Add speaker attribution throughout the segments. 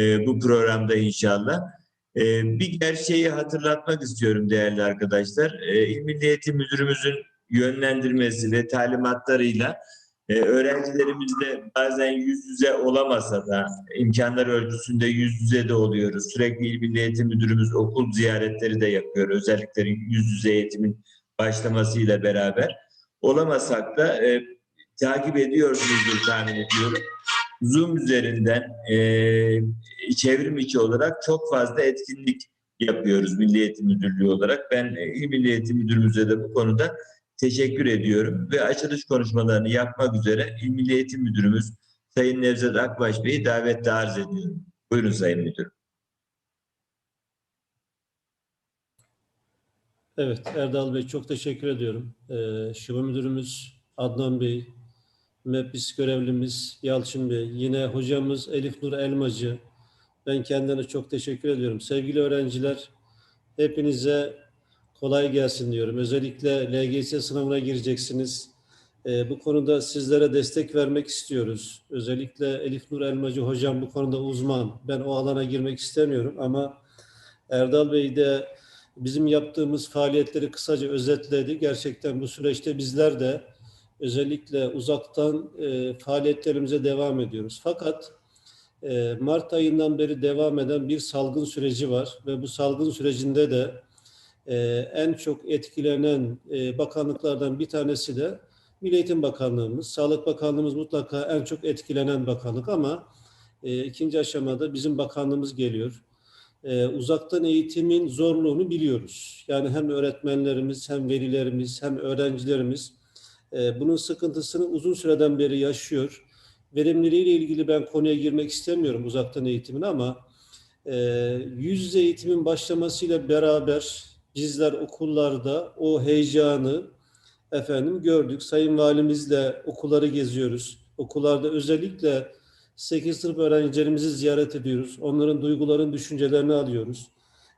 Speaker 1: e, bu programda inşallah. E, bir gerçeği hatırlatmak istiyorum değerli arkadaşlar. E, İl Milli Eğitim Müdürümüzün yönlendirmesi ve talimatlarıyla e, öğrencilerimizle bazen yüz yüze olamasa da imkanlar ölçüsünde yüz yüze de oluyoruz. Sürekli İl Milli Eğitim Müdürümüz okul ziyaretleri de yapıyor. Özellikle yüz yüze eğitimin başlamasıyla beraber. Olamasak da e, takip ediyorsunuzdur tahmin ediyorum. Zoom üzerinden e, çevrim içi olarak çok fazla etkinlik yapıyoruz Milli Eğitim Müdürlüğü olarak. Ben e, İl Milli Eğitim Müdürümüze de bu konuda teşekkür ediyorum ve açılış konuşmalarını yapmak üzere İl Milli Eğitim Müdürümüz Sayın Nevzat Akbaş Bey'i davetle arz ediyorum. Buyurun Sayın Müdürüm.
Speaker 2: Evet Erdal Bey çok teşekkür ediyorum. Ee, Şube Müdürümüz Adnan Bey, MEPİS görevlimiz Yalçın Bey, yine hocamız Elif Nur Elmacı. Ben kendine çok teşekkür ediyorum. Sevgili öğrenciler, hepinize kolay gelsin diyorum. Özellikle LGS sınavına gireceksiniz. Ee, bu konuda sizlere destek vermek istiyoruz. Özellikle Elif Nur Elmacı hocam bu konuda uzman. Ben o alana girmek istemiyorum ama Erdal Bey de bizim yaptığımız faaliyetleri kısaca özetledi. Gerçekten bu süreçte bizler de özellikle uzaktan e, faaliyetlerimize devam ediyoruz. Fakat e, Mart ayından beri devam eden bir salgın süreci var ve bu salgın sürecinde de e, en çok etkilenen e, bakanlıklardan bir tanesi de Milli Eğitim Bakanlığımız. Sağlık Bakanlığımız mutlaka en çok etkilenen bakanlık ama e, ikinci aşamada bizim bakanlığımız geliyor e, uzaktan eğitimin zorluğunu biliyoruz. Yani hem öğretmenlerimiz, hem velilerimiz, hem öğrencilerimiz e, bunun sıkıntısını uzun süreden beri yaşıyor. Verimliliğiyle ilgili ben konuya girmek istemiyorum uzaktan eğitimin ama e, yüz yüze eğitimin başlamasıyla beraber bizler okullarda o heyecanı efendim gördük. Sayın Valimizle okulları geziyoruz. Okullarda özellikle 8 sınıf öğrencilerimizi ziyaret ediyoruz. Onların duyguların, düşüncelerini alıyoruz.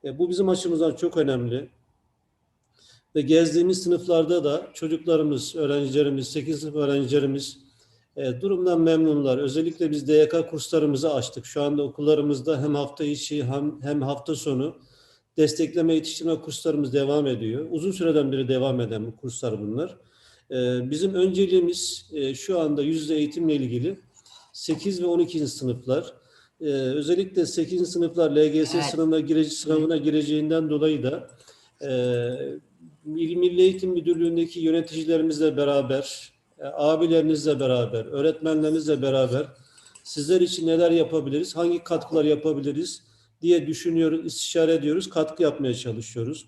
Speaker 2: E, bu bizim açımızdan çok önemli. Ve gezdiğimiz sınıflarda da çocuklarımız, öğrencilerimiz, 8 sınıf öğrencilerimiz e, durumdan memnunlar. Özellikle biz DYK kurslarımızı açtık. Şu anda okullarımızda hem hafta içi hem, hem hafta sonu destekleme yetiştirme kurslarımız devam ediyor. Uzun süreden beri devam eden kurslar bunlar. E, bizim önceliğimiz e, şu anda yüzde eğitimle ilgili 8 ve 12. sınıflar. Ee, özellikle 8. sınıflar LGS
Speaker 3: Evet.
Speaker 2: sınavına, girece, sınavına gireceğinden dolayı da e, Milli Eğitim Müdürlüğü'ndeki yöneticilerimizle beraber, e, abilerinizle beraber, öğretmenlerinizle beraber sizler için neler yapabiliriz, hangi katkılar yapabiliriz diye düşünüyoruz, istişare ediyoruz, katkı yapmaya çalışıyoruz.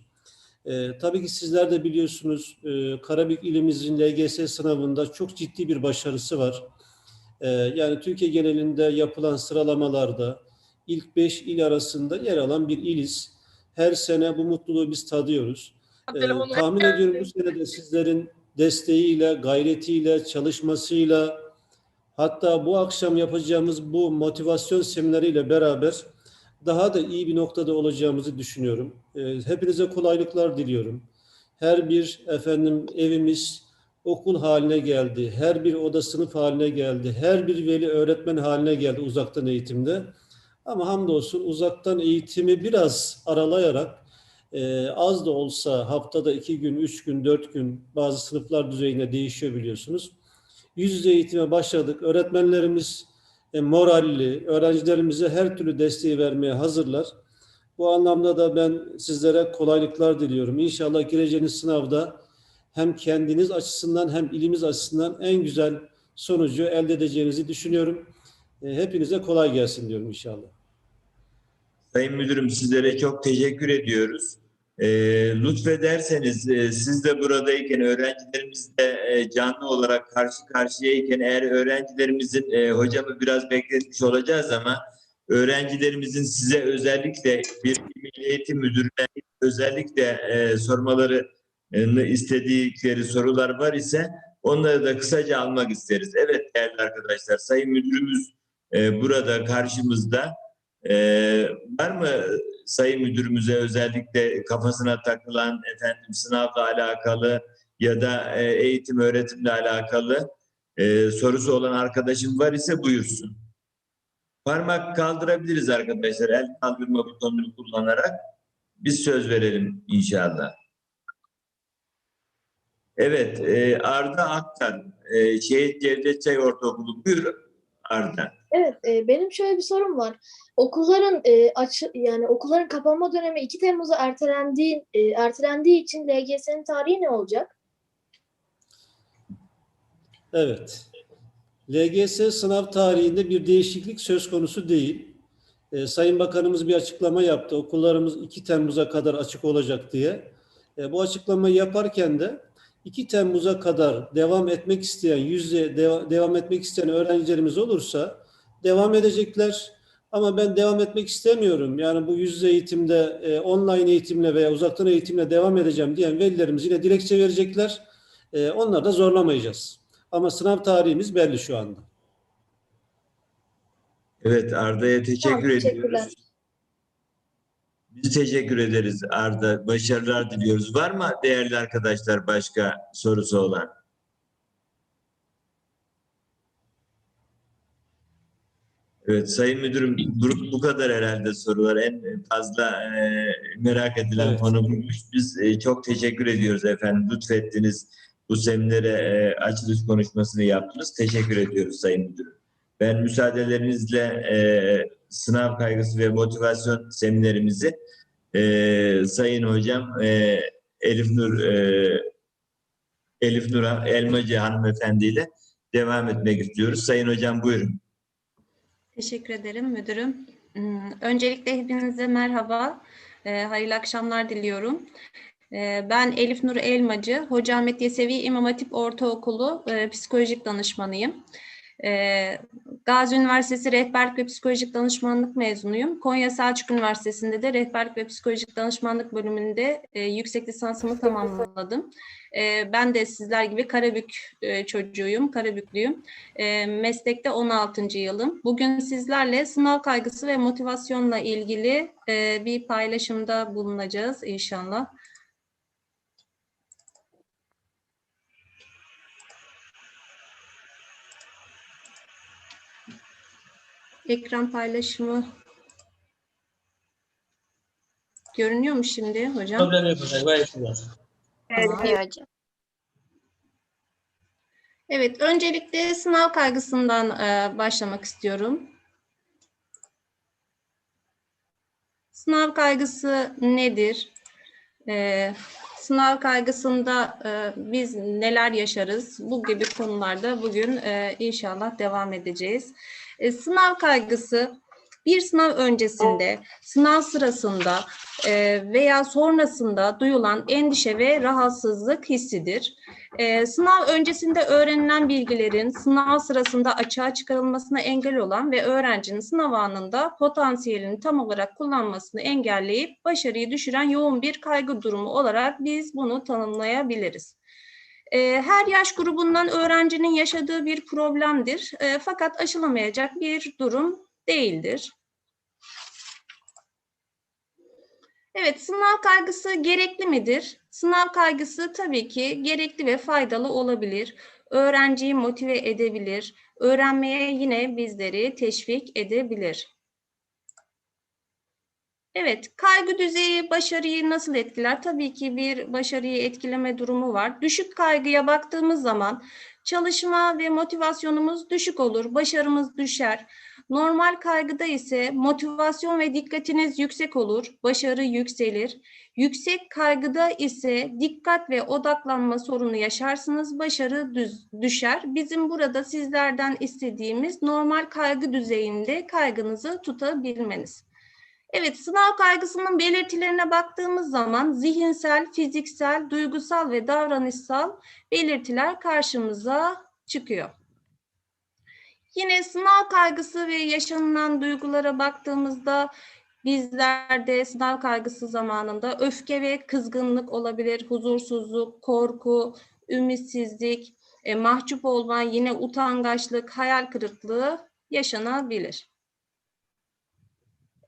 Speaker 2: E, tabii ki sizler de biliyorsunuz e, Karabük ilimizin LGS sınavında çok ciddi bir başarısı var. Ee, yani Türkiye genelinde yapılan sıralamalarda ilk 5 il arasında yer alan bir iliz. Her sene bu mutluluğu biz tadıyoruz. Ee, tahmin ediyorum bu sene de sizlerin desteğiyle, gayretiyle, çalışmasıyla hatta bu akşam yapacağımız bu motivasyon semineriyle beraber daha da iyi bir noktada olacağımızı düşünüyorum. Ee, hepinize kolaylıklar diliyorum. Her bir efendim evimiz, okul haline geldi. Her bir oda sınıf haline geldi. Her bir veli öğretmen haline geldi uzaktan eğitimde. Ama hamdolsun uzaktan eğitimi biraz aralayarak e, az da olsa haftada iki gün, üç gün, dört gün bazı sınıflar düzeyinde değişiyor biliyorsunuz. Yüz yüze eğitime başladık. Öğretmenlerimiz e, moralli, öğrencilerimize her türlü desteği vermeye hazırlar. Bu anlamda da ben sizlere kolaylıklar diliyorum. İnşallah gireceğiniz sınavda hem kendiniz açısından hem ilimiz açısından en güzel sonucu elde edeceğinizi düşünüyorum. E, Hepinize kolay gelsin diyorum inşallah.
Speaker 1: Sayın Müdürüm sizlere çok teşekkür ediyoruz. E, lütfederseniz e, siz de buradayken öğrencilerimiz de e, canlı olarak karşı karşıyayken eğer öğrencilerimizin e, hocamı biraz bekletmiş olacağız ama öğrencilerimizin size özellikle bir Milli Eğitim Müdürü'ne özellikle e, sormaları istedikleri sorular var ise onları da kısaca almak isteriz. Evet değerli arkadaşlar Sayın Müdürümüz e, burada karşımızda. Ee, var mı Sayın Müdürümüze özellikle kafasına takılan efendim sınavla alakalı ya da e, eğitim öğretimle alakalı e, sorusu olan arkadaşım var ise buyursun. Parmak kaldırabiliriz arkadaşlar. El kaldırma butonunu kullanarak. Biz söz verelim inşallah. Evet, e, Arda Aktan, e, Şehit Cevdet Çay Ortaokulu. Buyur Arda.
Speaker 3: Evet, e, benim şöyle bir sorum var. Okulların e, açı yani okulların kapanma dönemi 2 Temmuz'a ertelendiği e, ertelendiği için LGS'nin tarihi ne olacak?
Speaker 2: Evet. LGS sınav tarihinde bir değişiklik söz konusu değil. Ee, Sayın Bakanımız bir açıklama yaptı. Okullarımız 2 Temmuz'a kadar açık olacak diye. Ee, bu açıklamayı yaparken de 2 Temmuz'a kadar devam etmek isteyen, yüzde deva- devam etmek isteyen öğrencilerimiz olursa devam edecekler. Ama ben devam etmek istemiyorum. Yani bu yüz yüze eğitimde, e, online eğitimle veya uzaktan eğitimle devam edeceğim diyen velilerimiz yine dilekçe verecekler. E, onları da zorlamayacağız. Ama sınav tarihimiz belli şu anda.
Speaker 1: Evet, Arda'ya teşekkür ediyoruz. Biz teşekkür ederiz Arda. Başarılar diliyoruz. Var mı değerli arkadaşlar başka sorusu olan? Evet Sayın Müdürüm bu, bu kadar herhalde sorular. En fazla e, merak edilen
Speaker 2: Evet.
Speaker 1: konu buymuş. Biz e, çok teşekkür ediyoruz efendim. Lütfettiniz. Bu seminere e, açılış konuşmasını yaptınız. Teşekkür ediyoruz Sayın Müdürüm. Ben müsaadelerinizle e, sınav kaygısı ve motivasyon seminerimizi e, Sayın Hocam e, Elif Nur e, Elif Nur Elmacı hanımefendiyle devam etmek istiyoruz. Sayın Hocam buyurun.
Speaker 4: Teşekkür ederim müdürüm. Hmm, Öncelikle hepinize merhaba, Ee, hayırlı akşamlar diliyorum. Ee, ben Elif Nur Elmacı, Hoca Ahmet Yesevi İmam Hatip Ortaokulu e, psikolojik danışmanıyım. Ee, Gazi Üniversitesi Rehberlik ve Psikolojik Danışmanlık mezunuyum. Konya Selçuk Üniversitesi'nde de Rehberlik ve Psikolojik Danışmanlık bölümünde e, yüksek lisansımı tamamladım. Ee, ben de sizler gibi Karabük e, çocuğuyum, Karabüklüyüm. E, meslekte 16. yılım. Bugün sizlerle sınav kaygısı ve motivasyonla ilgili e, bir paylaşımda bulunacağız inşallah. Ekran paylaşımı görünüyor mu şimdi hocam?
Speaker 5: Problem yok hocam. Gayet güzel.
Speaker 4: Tamam. Evet, öncelikle sınav kaygısından e, başlamak istiyorum. Sınav kaygısı nedir? E, sınav kaygısında e, biz neler yaşarız? Bu gibi konularda bugün e, inşallah devam edeceğiz. E, sınav kaygısı bir sınav öncesinde, sınav sırasında e, veya sonrasında duyulan endişe ve rahatsızlık hissidir. Ee, sınav öncesinde öğrenilen bilgilerin sınav sırasında açığa çıkarılmasına engel olan ve öğrencinin sınav anında potansiyelini tam olarak kullanmasını engelleyip başarıyı düşüren yoğun bir kaygı durumu olarak biz bunu tanımlayabiliriz. Ee, her yaş grubundan öğrencinin yaşadığı bir problemdir Ee, fakat aşılamayacak bir durum değildir. Evet, sınav kaygısı gerekli midir? Sınav kaygısı tabii ki gerekli ve faydalı olabilir. Öğrenciyi motive edebilir. Öğrenmeye yine bizleri teşvik edebilir. Evet, kaygı düzeyi başarıyı nasıl etkiler? Tabii ki bir başarıyı etkileme durumu var. Düşük kaygıya baktığımız zaman çalışma ve motivasyonumuz düşük olur, başarımız düşer. Normal kaygıda ise motivasyon ve dikkatiniz yüksek olur, başarı yükselir. Yüksek kaygıda ise dikkat ve odaklanma sorunu yaşarsınız, başarı düz, düşer. Bizim burada sizlerden istediğimiz normal kaygı düzeyinde kaygınızı tutabilmeniz. Evet, sınav kaygısının belirtilerine baktığımız zaman zihinsel, fiziksel, duygusal ve davranışsal belirtiler karşımıza çıkıyor. Yine sınav kaygısı ve yaşanılan duygulara baktığımızda bizlerde sınav kaygısı zamanında öfke ve kızgınlık olabilir, huzursuzluk, korku, ümitsizlik, e, mahcup olma, yine utangaçlık, hayal kırıklığı yaşanabilir.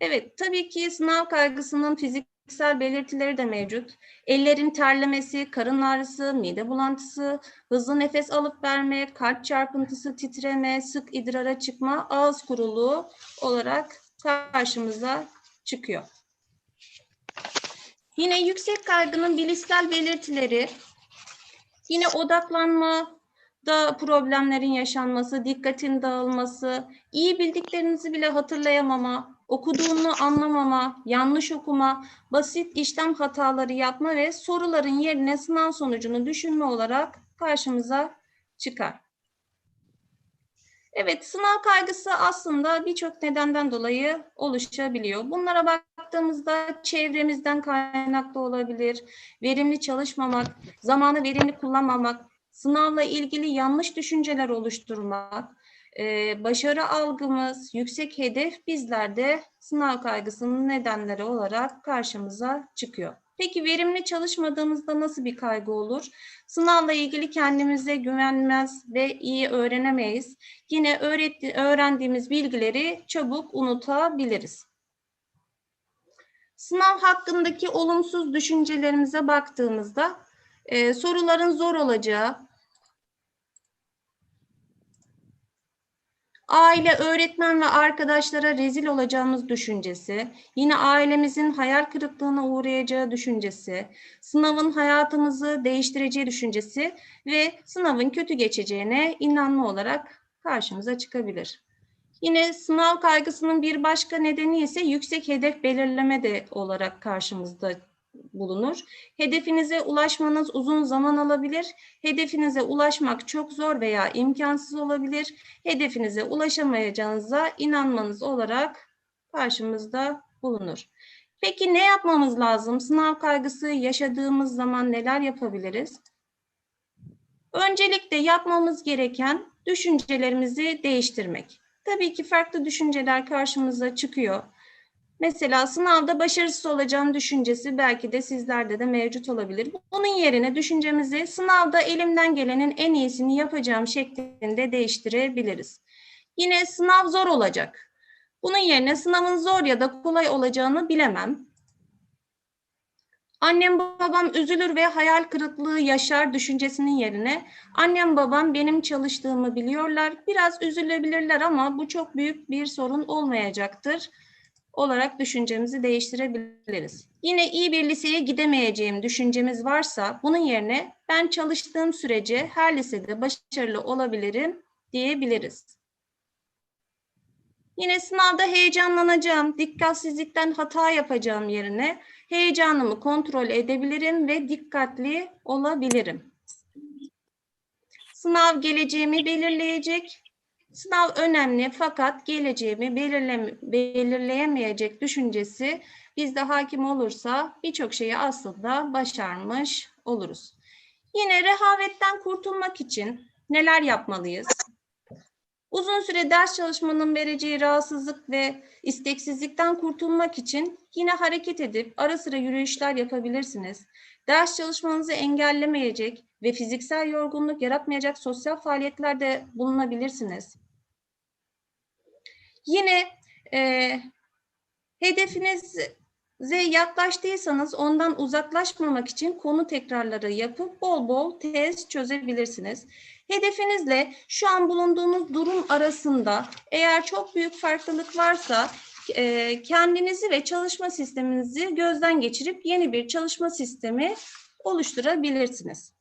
Speaker 4: Evet, tabii ki sınav kaygısının fiziksel belirtileri de mevcut. Ellerin terlemesi, karın ağrısı, mide bulantısı, hızlı nefes alıp verme, kalp çarpıntısı, titreme, sık idrara çıkma, ağız kuruluğu olarak karşımıza çıkıyor. Yine yüksek kaygının bilişsel belirtileri, yine odaklanma da problemlerin yaşanması, dikkatin dağılması, iyi bildiklerinizi bile hatırlayamama, okuduğunu anlamama, yanlış okuma, basit işlem hataları yapma ve soruların yerine sınav sonucunu düşünme olarak karşımıza çıkar. Evet, sınav kaygısı aslında birçok nedenden dolayı oluşabiliyor. Bunlara baktığımızda çevremizden kaynaklı olabilir, verimli çalışmamak, zamanı verimli kullanmamak, sınavla ilgili yanlış düşünceler oluşturmak, e, başarı algımız, yüksek hedef bizlerde sınav kaygısının nedenleri olarak karşımıza çıkıyor. Peki verimli çalışmadığımızda nasıl bir kaygı olur? Sınavla ilgili kendimize güvenmez ve iyi öğrenemeyiz. Yine öğretti, öğrendiğimiz bilgileri çabuk unutabiliriz. Sınav hakkındaki olumsuz düşüncelerimize baktığımızda e, soruların zor olacağı, aile, öğretmen ve arkadaşlara rezil olacağımız düşüncesi, yine ailemizin hayal kırıklığına uğrayacağı düşüncesi, sınavın hayatımızı değiştireceği düşüncesi ve sınavın kötü geçeceğine inanma olarak karşımıza çıkabilir. Yine sınav kaygısının bir başka nedeni ise yüksek hedef belirleme de olarak karşımızda bulunur. Hedefinize ulaşmanız uzun zaman alabilir. Hedefinize ulaşmak çok zor veya imkansız olabilir. Hedefinize ulaşamayacağınıza inanmanız olarak karşımızda bulunur. Peki ne yapmamız lazım? Sınav kaygısı yaşadığımız zaman neler yapabiliriz? Öncelikle yapmamız gereken düşüncelerimizi değiştirmek. Tabii ki farklı düşünceler karşımıza çıkıyor. Mesela sınavda başarısız olacağım düşüncesi belki de sizlerde de mevcut olabilir. Bunun yerine düşüncemizi sınavda elimden gelenin en iyisini yapacağım şeklinde değiştirebiliriz. Yine sınav zor olacak. Bunun yerine sınavın zor ya da kolay olacağını bilemem. Annem babam üzülür ve hayal kırıklığı yaşar düşüncesinin yerine annem babam benim çalıştığımı biliyorlar. Biraz üzülebilirler ama bu çok büyük bir sorun olmayacaktır olarak düşüncemizi değiştirebiliriz. Yine iyi bir liseye gidemeyeceğim düşüncemiz varsa bunun yerine ben çalıştığım sürece her lisede başarılı olabilirim diyebiliriz. Yine sınavda heyecanlanacağım, dikkatsizlikten hata yapacağım yerine heyecanımı kontrol edebilirim ve dikkatli olabilirim. Sınav geleceğimi belirleyecek, Sınav önemli fakat geleceğimi belirleyemeyecek düşüncesi bizde hakim olursa birçok şeyi aslında başarmış oluruz. Yine rehavetten kurtulmak için neler yapmalıyız? Uzun süre ders çalışmanın vereceği rahatsızlık ve isteksizlikten kurtulmak için yine hareket edip ara sıra yürüyüşler yapabilirsiniz. Ders çalışmanızı engellemeyecek ve fiziksel yorgunluk yaratmayacak sosyal faaliyetlerde bulunabilirsiniz. Yine e, hedefinize yaklaştıysanız ondan uzaklaşmamak için konu tekrarları yapıp bol bol test çözebilirsiniz. Hedefinizle şu an bulunduğunuz durum arasında eğer çok büyük farklılık varsa e, kendinizi ve çalışma sisteminizi gözden geçirip yeni bir çalışma sistemi oluşturabilirsiniz.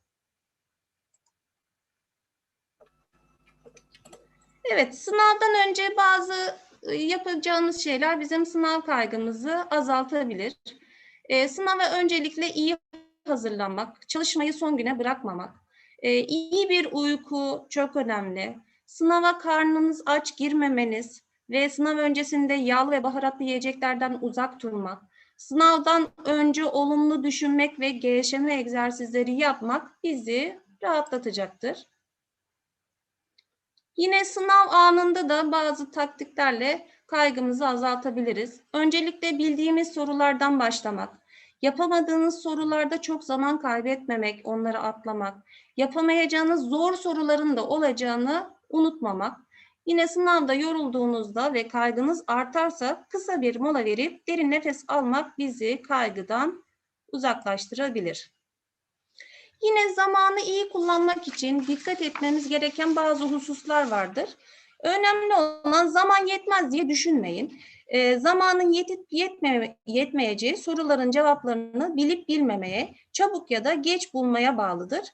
Speaker 4: Evet, sınavdan önce bazı e, yapacağımız şeyler bizim sınav kaygımızı azaltabilir. E, sınava öncelikle iyi hazırlanmak, çalışmayı son güne bırakmamak, e, iyi bir uyku çok önemli. Sınava karnınız aç girmemeniz ve sınav öncesinde yağlı ve baharatlı yiyeceklerden uzak durmak, sınavdan önce olumlu düşünmek ve gevşeme egzersizleri yapmak bizi rahatlatacaktır. Yine sınav anında da bazı taktiklerle kaygımızı azaltabiliriz. Öncelikle bildiğimiz sorulardan başlamak. Yapamadığınız sorularda çok zaman kaybetmemek, onları atlamak. Yapamayacağınız zor soruların da olacağını unutmamak. Yine sınavda yorulduğunuzda ve kaygınız artarsa kısa bir mola verip derin nefes almak bizi kaygıdan uzaklaştırabilir. Yine zamanı iyi kullanmak için dikkat etmemiz gereken bazı hususlar vardır. Önemli olan zaman yetmez diye düşünmeyin. Ee, zamanın yetip yetme, yetmeyeceği soruların cevaplarını bilip bilmemeye, çabuk ya da geç bulmaya bağlıdır.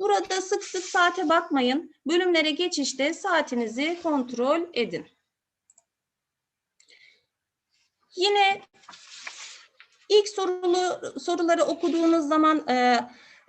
Speaker 4: Burada sık sık saate bakmayın. Bölümlere geçişte saatinizi kontrol edin. Yine ilk sorulu, soruları okuduğunuz zaman e,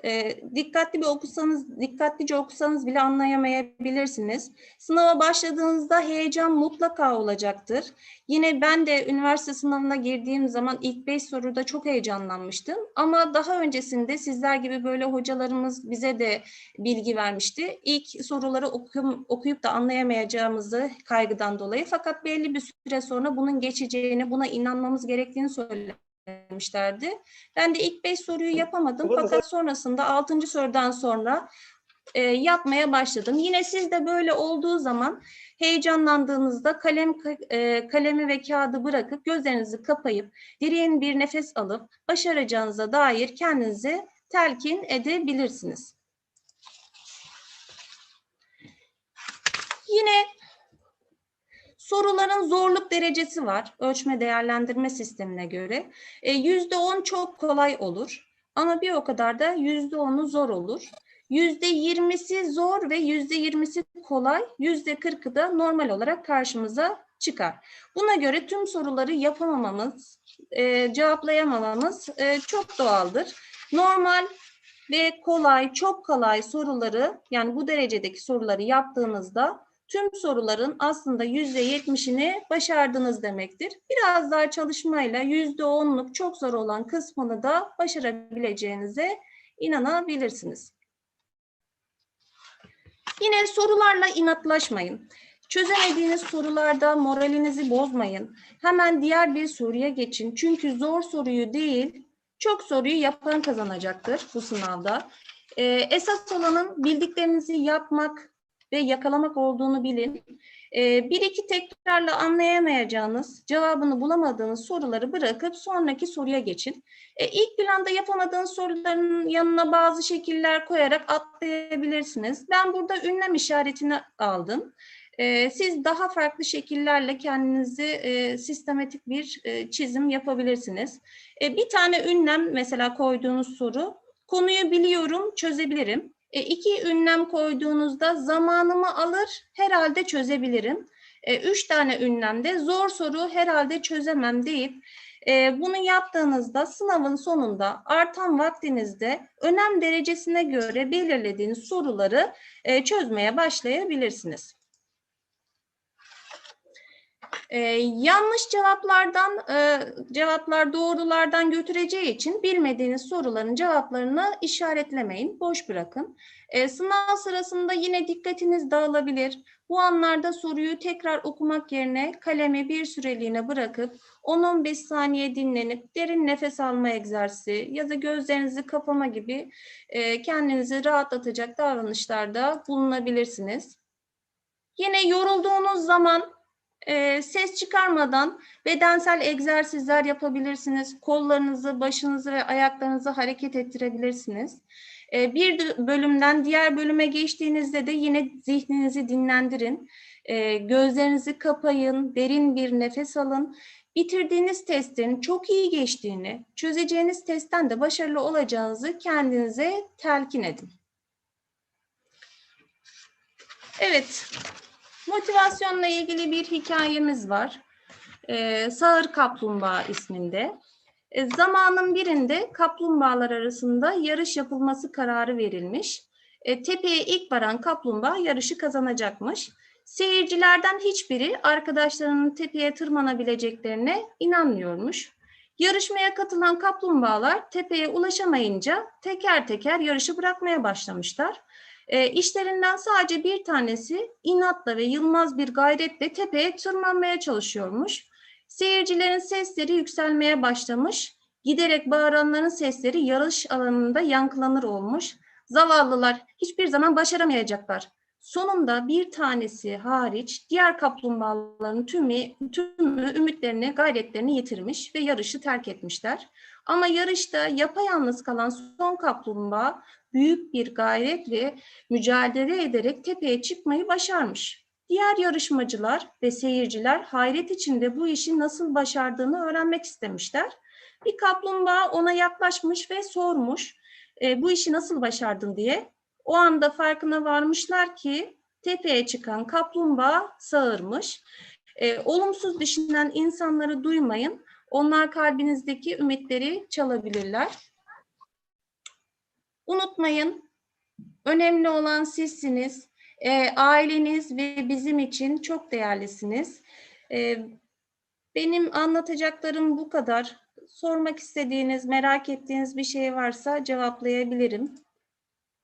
Speaker 4: e, dikkatli bir okusanız, dikkatlice okusanız bile anlayamayabilirsiniz. Sınava başladığınızda heyecan mutlaka olacaktır. Yine ben de üniversite sınavına girdiğim zaman ilk beş soruda çok heyecanlanmıştım. Ama daha öncesinde sizler gibi böyle hocalarımız bize de bilgi vermişti. İlk soruları okum, okuyup da anlayamayacağımızı kaygıdan dolayı fakat belli bir süre sonra bunun geçeceğini, buna inanmamız gerektiğini söylemişlerdi. Ben de ilk beş soruyu yapamadım fakat sonrasında altıncı sorudan sonra e, yapmaya başladım. Yine siz de böyle olduğu zaman heyecanlandığınızda kalem e, kalemi ve kağıdı bırakıp gözlerinizi kapayıp derin bir nefes alıp başaracağınıza dair kendinizi telkin edebilirsiniz. Yine soruların zorluk derecesi var ölçme değerlendirme sistemine göre. E, Yüzde on çok kolay olur ama bir o kadar da yüzde onu zor olur. Yüzde yirmisi zor ve yüzde yirmisi kolay, yüzde kırkı da normal olarak karşımıza çıkar. Buna göre tüm soruları yapamamamız, e, cevaplayamamamız e, çok doğaldır. Normal ve kolay, çok kolay soruları yani bu derecedeki soruları yaptığınızda tüm soruların aslında yüzde yetmişini başardınız demektir. Biraz daha çalışmayla yüzde onluk çok zor olan kısmını da başarabileceğinize inanabilirsiniz. Yine sorularla inatlaşmayın. Çözemediğiniz sorularda moralinizi bozmayın. Hemen diğer bir soruya geçin. Çünkü zor soruyu değil, çok soruyu yapan kazanacaktır bu sınavda. Ee, esas olanın bildiklerinizi yapmak ve yakalamak olduğunu bilin. Ee, bir iki tekrarla anlayamayacağınız, cevabını bulamadığınız soruları bırakıp sonraki soruya geçin. E, ilk planda yapamadığınız soruların yanına bazı şekiller koyarak atlayabilirsiniz. Ben burada ünlem işaretini aldım. E, siz daha farklı şekillerle kendinizi e, sistematik bir e, çizim yapabilirsiniz. E, bir tane ünlem mesela koyduğunuz soru, konuyu biliyorum, çözebilirim. E, iki ünlem koyduğunuzda zamanımı alır, herhalde çözebilirim. E, üç tane ünlemde zor soru herhalde çözemem deyip e, bunu yaptığınızda sınavın sonunda artan vaktinizde önem derecesine göre belirlediğiniz soruları e, çözmeye başlayabilirsiniz. Ee, yanlış cevaplardan e, cevaplar doğrulardan götüreceği için bilmediğiniz soruların cevaplarını işaretlemeyin, boş bırakın. Ee, sınav sırasında yine dikkatiniz dağılabilir. Bu anlarda soruyu tekrar okumak yerine kalemi bir süreliğine bırakıp 10-15 saniye dinlenip derin nefes alma egzersizi ya da gözlerinizi kapama gibi e, kendinizi rahatlatacak davranışlarda bulunabilirsiniz. Yine yorulduğunuz zaman e, ses çıkarmadan bedensel egzersizler yapabilirsiniz. Kollarınızı, başınızı ve ayaklarınızı hareket ettirebilirsiniz. E, bir bölümden diğer bölüme geçtiğinizde de yine zihninizi dinlendirin. E, gözlerinizi kapayın, derin bir nefes alın. Bitirdiğiniz testin çok iyi geçtiğini, çözeceğiniz testten de başarılı olacağınızı kendinize telkin edin. Evet, Motivasyonla ilgili bir hikayemiz var. Ee, Sağır Kaplumbağa isminde. E, zamanın birinde kaplumbağalar arasında yarış yapılması kararı verilmiş. E, tepeye ilk varan kaplumbağa yarışı kazanacakmış. Seyircilerden hiçbiri arkadaşlarının tepeye tırmanabileceklerine inanmıyormuş. Yarışmaya katılan kaplumbağalar tepeye ulaşamayınca teker teker yarışı bırakmaya başlamışlar. E, işlerinden sadece bir tanesi inatla ve yılmaz bir gayretle tepeye tırmanmaya çalışıyormuş. Seyircilerin sesleri yükselmeye başlamış. Giderek bağıranların sesleri yarış alanında yankılanır olmuş. Zavallılar hiçbir zaman başaramayacaklar. Sonunda bir tanesi hariç diğer kaplumbağaların tümü, tümü ümitlerini, gayretlerini yitirmiş ve yarışı terk etmişler. Ama yarışta yapayalnız kalan son kaplumbağa büyük bir gayretle mücadele ederek tepeye çıkmayı başarmış. Diğer yarışmacılar ve seyirciler hayret içinde bu işi nasıl başardığını öğrenmek istemişler. Bir kaplumbağa ona yaklaşmış ve sormuş, "E, bu işi nasıl başardın diye. O anda farkına varmışlar ki tepeye çıkan kaplumbağa sağırmış. E, olumsuz düşünen insanları duymayın. Onlar kalbinizdeki ümitleri çalabilirler. Unutmayın, önemli olan sizsiniz. E, aileniz ve bizim için çok değerlisiniz. E, benim anlatacaklarım bu kadar. Sormak istediğiniz, merak ettiğiniz bir şey varsa cevaplayabilirim.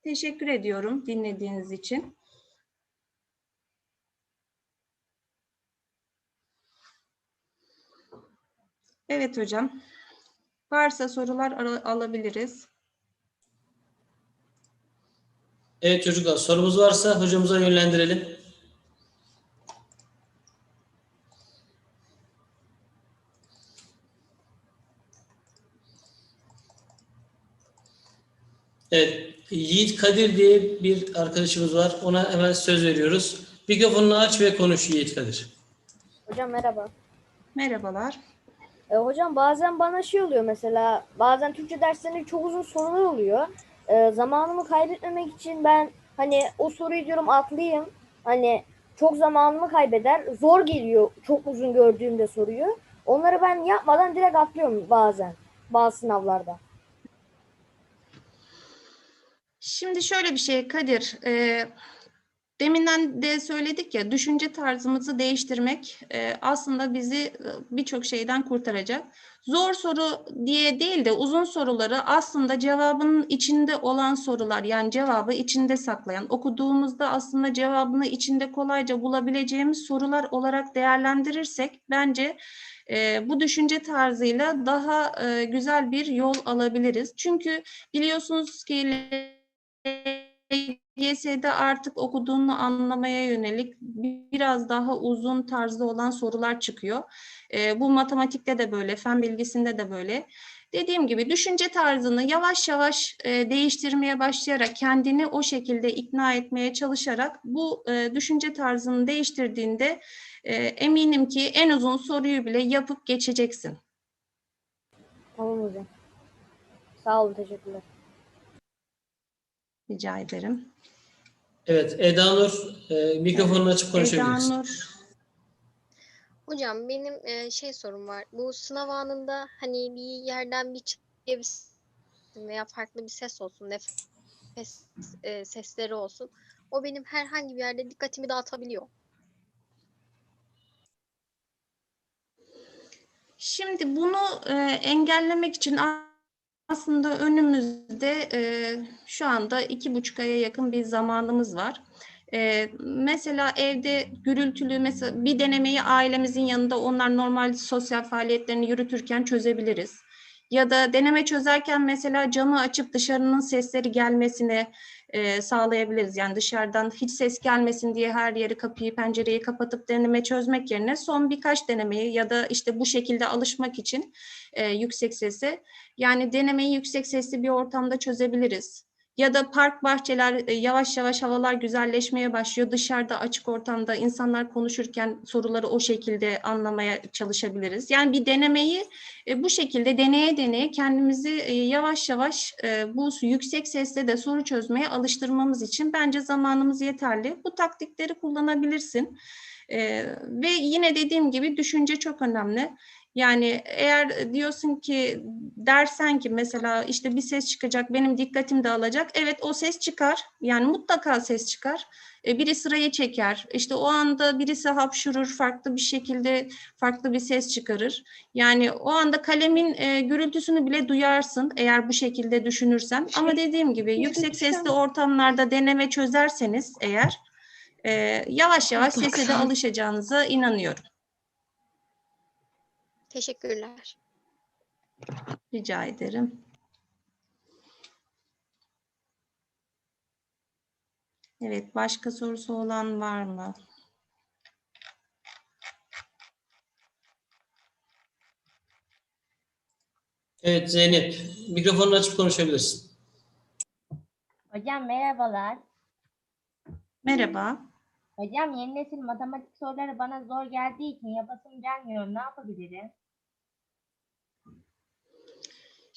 Speaker 4: Teşekkür ediyorum dinlediğiniz için. Evet hocam. Varsa sorular alabiliriz.
Speaker 5: Evet çocuklar sorumuz varsa hocamıza yönlendirelim. Evet, Yiğit Kadir diye bir arkadaşımız var. Ona hemen söz veriyoruz. Mikrofonunu aç ve konuş Yiğit Kadir.
Speaker 6: Hocam merhaba.
Speaker 4: Merhabalar.
Speaker 6: E, hocam bazen bana şey oluyor mesela bazen Türkçe derslerinde çok uzun sorular oluyor. E, zamanımı kaybetmemek için ben hani o soruyu diyorum atlayayım. Hani çok zamanımı kaybeder. Zor geliyor çok uzun gördüğümde soruyu. Onları ben yapmadan direkt atlıyorum bazen bazı sınavlarda.
Speaker 4: Şimdi şöyle bir şey Kadir, e, deminden de söyledik ya düşünce tarzımızı değiştirmek e, aslında bizi e, birçok şeyden kurtaracak. Zor soru diye değil de uzun soruları aslında cevabının içinde olan sorular yani cevabı içinde saklayan okuduğumuzda aslında cevabını içinde kolayca bulabileceğimiz sorular olarak değerlendirirsek bence e, bu düşünce tarzıyla daha e, güzel bir yol alabiliriz. Çünkü biliyorsunuz ki LGS'de artık okuduğunu anlamaya yönelik biraz daha uzun tarzda olan sorular çıkıyor. Ee, bu matematikte de böyle, fen bilgisinde de böyle. Dediğim gibi düşünce tarzını yavaş yavaş e, değiştirmeye başlayarak kendini o şekilde ikna etmeye çalışarak bu e, düşünce tarzını değiştirdiğinde e, eminim ki en uzun soruyu bile yapıp geçeceksin.
Speaker 6: Tamam hocam. Sağ olun teşekkürler.
Speaker 4: Rica ederim.
Speaker 5: Evet, Eda Nur, e, mikrofonunu açıp konuşabilirsin.
Speaker 4: Eda Nur.
Speaker 7: Hocam benim e, şey sorum var. Bu sınav anında hani bir yerden bir çıt diye bir s- veya farklı bir ses olsun, nefes e, sesleri olsun. O benim herhangi bir yerde dikkatimi dağıtabiliyor.
Speaker 4: Şimdi bunu e, engellemek için a- aslında önümüzde e, şu anda iki buçuk aya yakın bir zamanımız var. E, mesela evde gürültülü mesela bir denemeyi ailemizin yanında onlar normal sosyal faaliyetlerini yürütürken çözebiliriz. Ya da deneme çözerken mesela camı açıp dışarının sesleri gelmesini e, sağlayabiliriz. Yani dışarıdan hiç ses gelmesin diye her yeri kapıyı pencereyi kapatıp deneme çözmek yerine son birkaç denemeyi ya da işte bu şekilde alışmak için e, yüksek sese yani denemeyi yüksek sesli bir ortamda çözebiliriz. Ya da park bahçeler e, yavaş yavaş havalar güzelleşmeye başlıyor. Dışarıda açık ortamda insanlar konuşurken soruları o şekilde anlamaya çalışabiliriz. Yani bir denemeyi e, bu şekilde deneye deneye kendimizi e, yavaş yavaş bu yüksek sesle de soru çözmeye alıştırmamız için bence zamanımız yeterli. Bu taktikleri kullanabilirsin. Ve yine dediğim gibi düşünce çok önemli. Yani eğer diyorsun ki dersen ki mesela işte bir ses çıkacak benim dikkatim dağılacak. Evet o ses çıkar. Yani mutlaka ses çıkar. E, biri sırayı çeker. İşte o anda birisi hapşurur farklı bir şekilde farklı bir ses çıkarır. Yani o anda kalemin e, gürültüsünü bile duyarsın eğer bu şekilde düşünürsen. Ama dediğim gibi yüksek sesli ortamlarda deneme çözerseniz eğer e, yavaş yavaş sese de alışacağınıza inanıyorum.
Speaker 7: Teşekkürler.
Speaker 4: Rica ederim. Evet, başka sorusu olan var mı?
Speaker 5: Evet Zeynep, mikrofonunu açıp konuşabilirsin.
Speaker 8: Hocam merhabalar.
Speaker 4: Merhaba.
Speaker 8: Hocam yeni nesil matematik soruları bana zor geldiği için yapasım gelmiyor. Ne yapabilirim?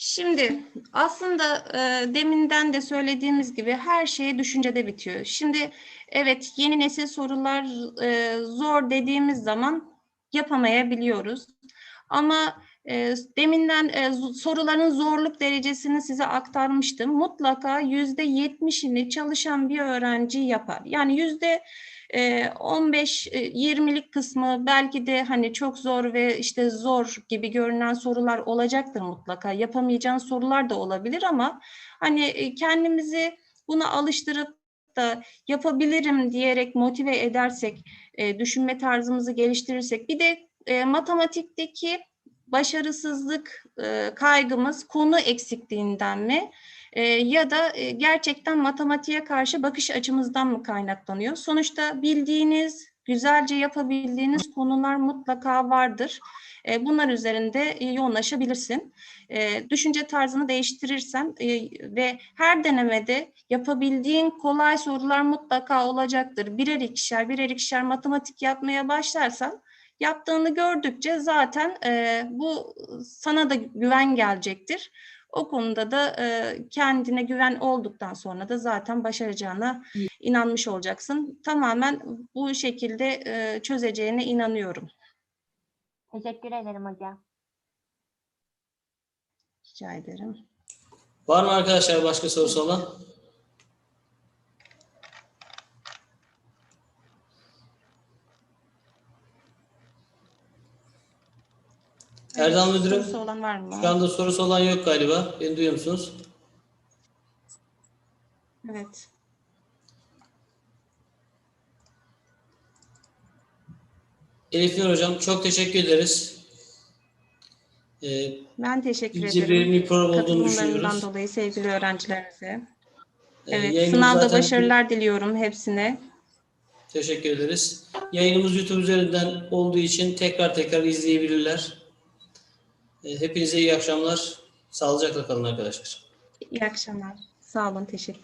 Speaker 4: Şimdi aslında e, deminden de söylediğimiz gibi her şey düşüncede bitiyor. Şimdi evet yeni nesil sorular e, zor dediğimiz zaman yapamayabiliyoruz. Ama e, deminden e, soruların zorluk derecesini size aktarmıştım. Mutlaka yüzde yetmişini çalışan bir öğrenci yapar. Yani yüzde 15-20'lik kısmı belki de hani çok zor ve işte zor gibi görünen sorular olacaktır mutlaka. Yapamayacağın sorular da olabilir ama hani kendimizi buna alıştırıp da yapabilirim diyerek motive edersek, düşünme tarzımızı geliştirirsek bir de matematikteki başarısızlık kaygımız konu eksikliğinden mi? E, ya da e, gerçekten matematiğe karşı bakış açımızdan mı kaynaklanıyor? Sonuçta bildiğiniz, güzelce yapabildiğiniz konular mutlaka vardır. E, bunlar üzerinde e, yoğunlaşabilirsin. E, düşünce tarzını değiştirirsen e, ve her denemede yapabildiğin kolay sorular mutlaka olacaktır. Birer ikişer, birer ikişer matematik yapmaya başlarsan yaptığını gördükçe zaten e, bu sana da güven gelecektir. O konuda da e, kendine güven olduktan sonra da zaten başaracağına inanmış olacaksın. Tamamen bu şekilde e, çözeceğine inanıyorum.
Speaker 8: Teşekkür ederim hocam.
Speaker 4: Rica ederim.
Speaker 5: Var mı arkadaşlar başka sorusu olan? Erdal
Speaker 4: Evet,
Speaker 5: Müdürüm,
Speaker 4: sorusu olan var mı?
Speaker 5: Şu anda sorusu olan yok galiba. Beni duyuyor musunuz?
Speaker 4: Evet.
Speaker 5: Elif Nur Hocam çok teşekkür ederiz. Ee,
Speaker 4: Ben teşekkür ederim.
Speaker 5: bir program olduğunu düşünüyoruz.
Speaker 4: dolayı sevgili öğrencilerimize.
Speaker 5: e,
Speaker 4: Evet,
Speaker 5: yayınımız
Speaker 4: sınavda
Speaker 5: zaten-
Speaker 4: başarılar diliyorum hepsine.
Speaker 5: Teşekkür ederiz. Yayınımız YouTube üzerinden olduğu için tekrar tekrar izleyebilirler. Ee, Hepinize iyi akşamlar. Sağlıcakla kalın arkadaşlar.
Speaker 4: İyi akşamlar. Sağ olun, teşekkür